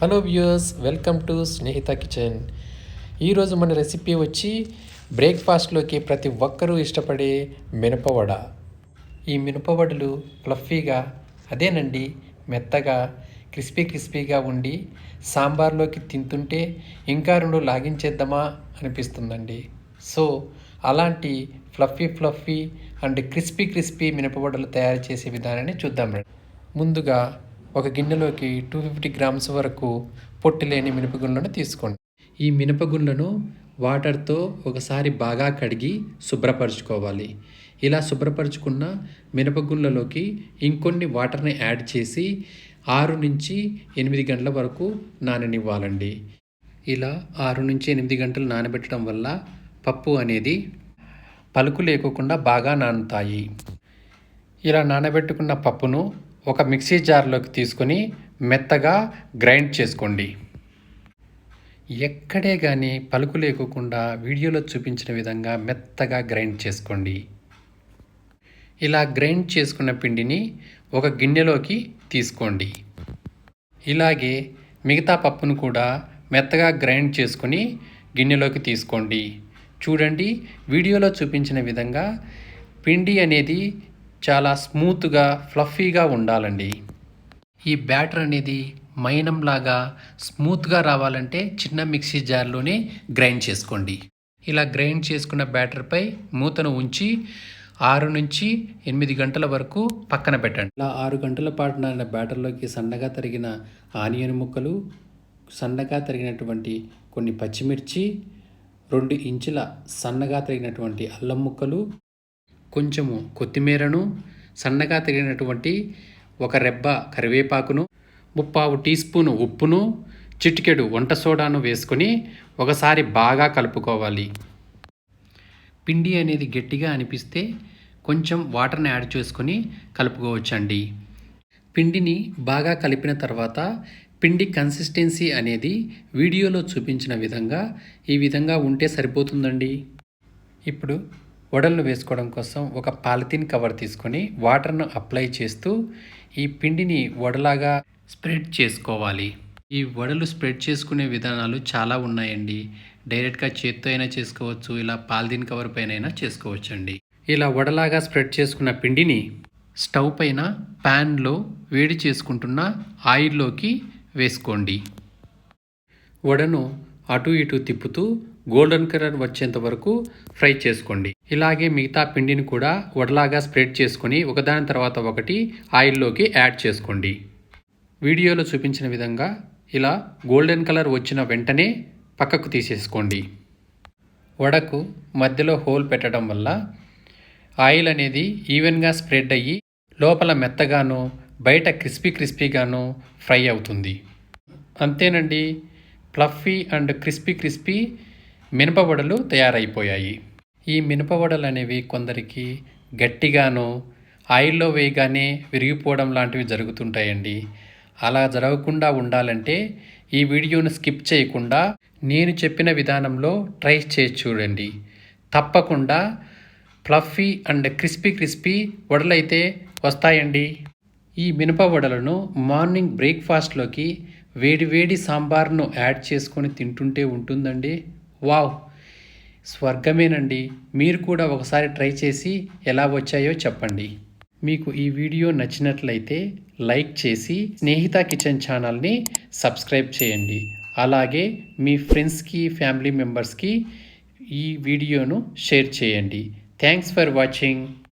Hello viewers welcome to Snehitha kitchen. ఈరోజు మన recipe వచ్చి బ్రేక్ఫాస్ట్లోకి ప్రతి ఒక్కరూ ఇష్టపడే మినపవడ. ఈ మినపవడలు ఫ్లఫీగా అదేనండి మెత్తగా క్రిస్పీ క్రిస్పీగా ఉండి సాంబార్లోకి తింటుంటే ఇంకా రెండు లాగించేద్దామా అనిపిస్తుందండి. సో అలాంటి fluffy fluffy and crispy crispy మినపవడలు తయారు చేసే విధానాన్ని చూద్దాం ముందుగా ఒక గిన్నెలోకి టూ ఫిఫ్టీ గ్రామ్స్ వరకు పొట్టి లేని మినపగుండ్లను తీసుకోండి. ఈ మినపగుండ్లను వాటర్తో ఒకసారి బాగా కడిగి శుభ్రపరచుకోవాలి. ఇలా శుభ్రపరచుకున్న మినపగుండ్లలోకి ఇంకొన్ని వాటర్ని యాడ్ చేసి ఆరు నుంచి ఎనిమిది గంటల వరకు నాననివ్వాలండి. ఇలా ఆరు నుంచి ఎనిమిది గంటలు నానబెట్టడం వల్ల పప్పు అనేది పలుకు లేకోకుండా బాగా నానుతాయి. ఇలా నానబెట్టుకున్న పప్పును ఒక మిక్సీ జార్లోకి తీసుకొని మెత్తగా గ్రైండ్ చేసుకోండి. ఎక్కడే కానీ పలుకు లేకోకుండా వీడియోలో చూపించిన విధంగా మెత్తగా గ్రైండ్ చేసుకోండి. ఇలా గ్రైండ్ చేసుకున్న పిండిని ఒక గిన్నెలోకి తీసుకోండి. ఇలాగే మిగతా పప్పును కూడా మెత్తగా గ్రైండ్ చేసుకొని గిన్నెలోకి తీసుకోండి. చూడండి వీడియోలో చూపించిన విధంగా పిండి అనేది చాలా స్మూత్గా ఫ్లఫీగా ఉండాలండి. ఈ బ్యాటర్ అనేది మైనంలాగా స్మూత్గా రావాలంటే చిన్న మిక్సీ జార్లోనే గ్రైండ్ చేసుకోండి. ఇలా గ్రైండ్ చేసుకున్న బ్యాటర్పై మూతను ఉంచి ఆరు నుంచి ఎనిమిది గంటల వరకు పక్కన పెట్టండి. ఇలా ఆరు గంటల పాటు నాన్న బ్యాటర్లోకి సన్నగా తరిగిన ఆనియన్ ముక్కలు సన్నగా తరిగినటువంటి కొన్ని పచ్చిమిర్చి రెండు ఇంచుల సన్నగా తరిగినటువంటి అల్లం ముక్కలు కొంచెము కొత్తిమీరను సన్నగా తగినటువంటి ఒక రెబ్బ కరివేపాకును ముప్పావు టీ స్పూను ఉప్పును చిటికెడు వంట సోడాను వేసుకొని ఒకసారి బాగా కలుపుకోవాలి. పిండి అనేది గట్టిగా అనిపిస్తే కొంచెం వాటర్ని యాడ్ చేసుకొని కలుపుకోవచ్చండి. పిండిని బాగా కలిపిన తర్వాత పిండి కన్సిస్టెన్సీ అనేది వీడియోలో చూపించిన విధంగా ఈ విధంగా ఉంటే సరిపోతుందండి. ఇప్పుడు వడలను వేసుకోవడం కోసం ఒక పాలిథిన్ కవర్ తీసుకొని వాటర్ను అప్లై చేస్తూ ఈ పిండిని వడలాగా స్ప్రెడ్ చేసుకోవాలి. ఈ వడలు స్ప్రెడ్ చేసుకునే విధానాలు చాలా ఉన్నాయండి. డైరెక్ట్గా చేత్తో అయినా చేసుకోవచ్చు ఇలా పాలిథిన్ కవర్ పైన అయినా చేసుకోవచ్చండి. ఇలా వడలాగా స్ప్రెడ్ చేసుకున్న పిండిని స్టవ్ పైన ప్యాన్లో వేడి చేసుకుంటున్న ఆయిల్లోకి వేసుకోండి. వడను అటు ఇటు తిప్పుతూ గోల్డెన్ కలర్ వచ్చేంత వరకు ఫ్రై చేసుకోండి. ఇలాగే మిగతా పిండిని కూడా వడలాగా స్ప్రెడ్ చేసుకొని ఒకదాని తర్వాత ఒకటి ఆయిల్లోకి యాడ్ చేసుకోండి. వీడియోలో చూపించిన విధంగా ఇలా గోల్డెన్ కలర్ వచ్చిన వెంటనే పక్కకు తీసేసుకోండి. వడకు మధ్యలో హోల్ పెట్టడం వల్ల ఆయిల్ అనేది ఈవెన్గా స్ప్రెడ్ అయ్యి లోపల మెత్తగాను బయట క్రిస్పీ క్రిస్పీగాను ఫ్రై అవుతుంది. అంతేనండి ఫ్లఫీ అండ్ క్రిస్పీ క్రిస్పీ మినపవడలు తయారైపోయాయి. ఈ మినపవడలు అనేవి కొందరికి గట్టిగాను ఆయిల్లో వేయగానే విరిగిపోవడం లాంటివి జరుగుతుంటాయండి. అలా జరగకుండా ఉండాలంటే ఈ వీడియోను స్కిప్ చేయకుండా నేను చెప్పిన విధానంలో ట్రై చేసి చూడండి. తప్పకుండా ఫ్లఫీ అండ్ క్రిస్పీ క్రిస్పీ వడలైతే వస్తాయండి. ఈ మినప వడలను మార్నింగ్ బ్రేక్ఫాస్ట్లోకి వేడి వేడి సాంబార్ను యాడ్ చేసుకొని తింటుంటే ఉంటుందండి. వావ్ స్వర్గమేనండి. మీరు కూడా ఒకసారి ట్రై చేసి ఎలా వచ్చాయో చెప్పండి. మీకు ఈ వీడియో నచ్చినట్లయితే లైక్ చేసి స్నేహిత కిచెన్ ఛానల్ని సబ్స్క్రైబ్ చేయండి. అలాగే మీ ఫ్రెండ్స్కి ఫ్యామిలీ మెంబర్స్కి ఈ వీడియోను షేర్ చేయండి. Thanks for watching.